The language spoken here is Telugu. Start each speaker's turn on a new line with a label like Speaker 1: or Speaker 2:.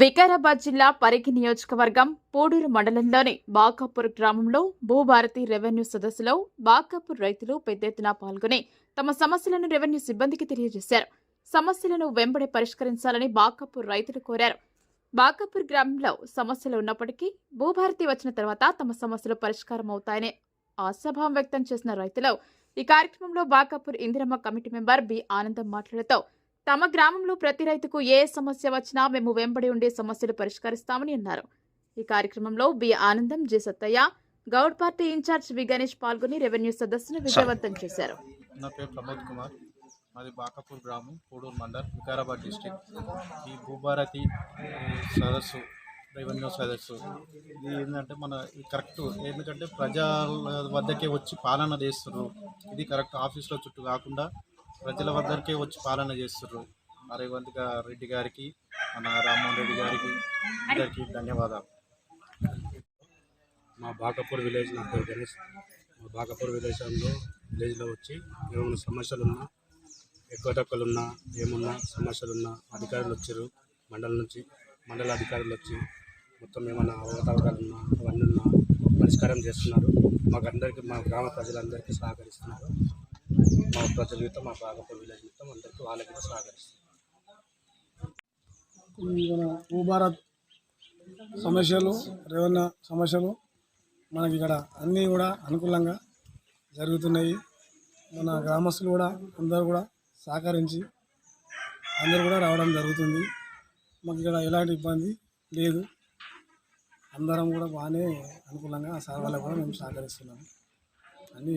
Speaker 1: వికారాబాద్ జిల్లా పరిగి నియోజకవర్గం పూడూరు మండలంలోని బాకాపూర్ గ్రామంలో భూభారతి రెవెన్యూ సదస్సులో బాకాపూర్ రైతులు పెద్ద ఎత్తున పాల్గొని తమ సమస్యలను రెవెన్యూ సిబ్బందికి తెలియజేశారు. సమస్యలను వెంబడి పరిష్కరించాలని బాకాపూర్ రైతులు కోరారు. బాకాపూర్ గ్రామంలో సమస్యలు ఉన్నప్పటికీ భూభారతి వచ్చిన తర్వాత తమ సమస్యలు పరిష్కారం అవుతాయని ఆశాభావం వ్యక్తం చేసిన రైతులు ఈ కార్యక్రమంలో Bakapur Indiramma committee member B Anandam మాట్లాడుతూ తమ గ్రామంలో ప్రతి రైతుకు ఏ సమస్య వచ్చినా మేము వెంబడి ఉండే సమస్యలు పరిష్కరిస్తామని అన్నారు. ఈ కార్యక్రమంలో B Anandam G Sattaiah Goud party incharge V Ganesh పాల్గొని రెవెన్యూ సదస్సును విజయవంతం చేశారు.
Speaker 2: నా పేరు ప్రమోద్ కుమార్. మాది బాకాపూర్ గ్రామం పూడూరు మండల్ వికారాబాద్ డిస్టిక్. ఈ భూభారతి సదస్సు రెవెన్యూ సదస్సు ఇది ఏంటంటే మన కరెక్ట్ ఎందుకంటే ప్రజల వద్దకే వచ్చి పాలన చేస్తుర్రు ఇది కరెక్ట్ ఆఫీస్లో చుట్టూ కాకుండా ప్రజల వద్దకే వచ్చి పాలన చేస్తుర్రు. మా రేవంత్ రెడ్డి గారికి మన రామ్మోహన్ రెడ్డి గారికి అందరికీ ధన్యవాదాలు.
Speaker 3: మా బాకపూర్ విలేజ్ నా పేరు గణేష్. మా బాకపూర్ విలేజ్లో విలేజ్లో వచ్చి ఏమైనా సమస్యలున్నా ఎక్కువ తక్కువలున్నా ఏమున్నా సమస్యలున్నా అధికారులు వచ్చారు మండలం నుంచి మండల అధికారులు వచ్చి మొత్తం ఏమైనా అవకతవకలు అవన్నీ ఉన్నా పరిష్కారం చేస్తున్నారు. మాకు అందరికీ మా గ్రామ ప్రజలందరికీ సహకరిస్తున్నారు. మా ప్రజల మొత్తం మా బాగాపూర్ విలేజ్ అందరికీ వాళ్ళకి కూడా
Speaker 4: మన భూభారత్ సమస్యలు రెవెన్యూ సమస్యలు మనకి ఇక్కడ అన్నీ కూడా అనుకూలంగా జరుగుతున్నాయి. మన గ్రామస్తులు కూడా అందరూ కూడా సహకరించి అందరూ కూడా రావడం జరుగుతుంది. మాకు ఇక్కడ ఎలాంటి ఇబ్బంది లేదు. అందరం కూడా బాగానే అనుకూలంగా ఆ సార్ వాళ్ళకు కూడా మేము సహకరిస్తున్నాము. అని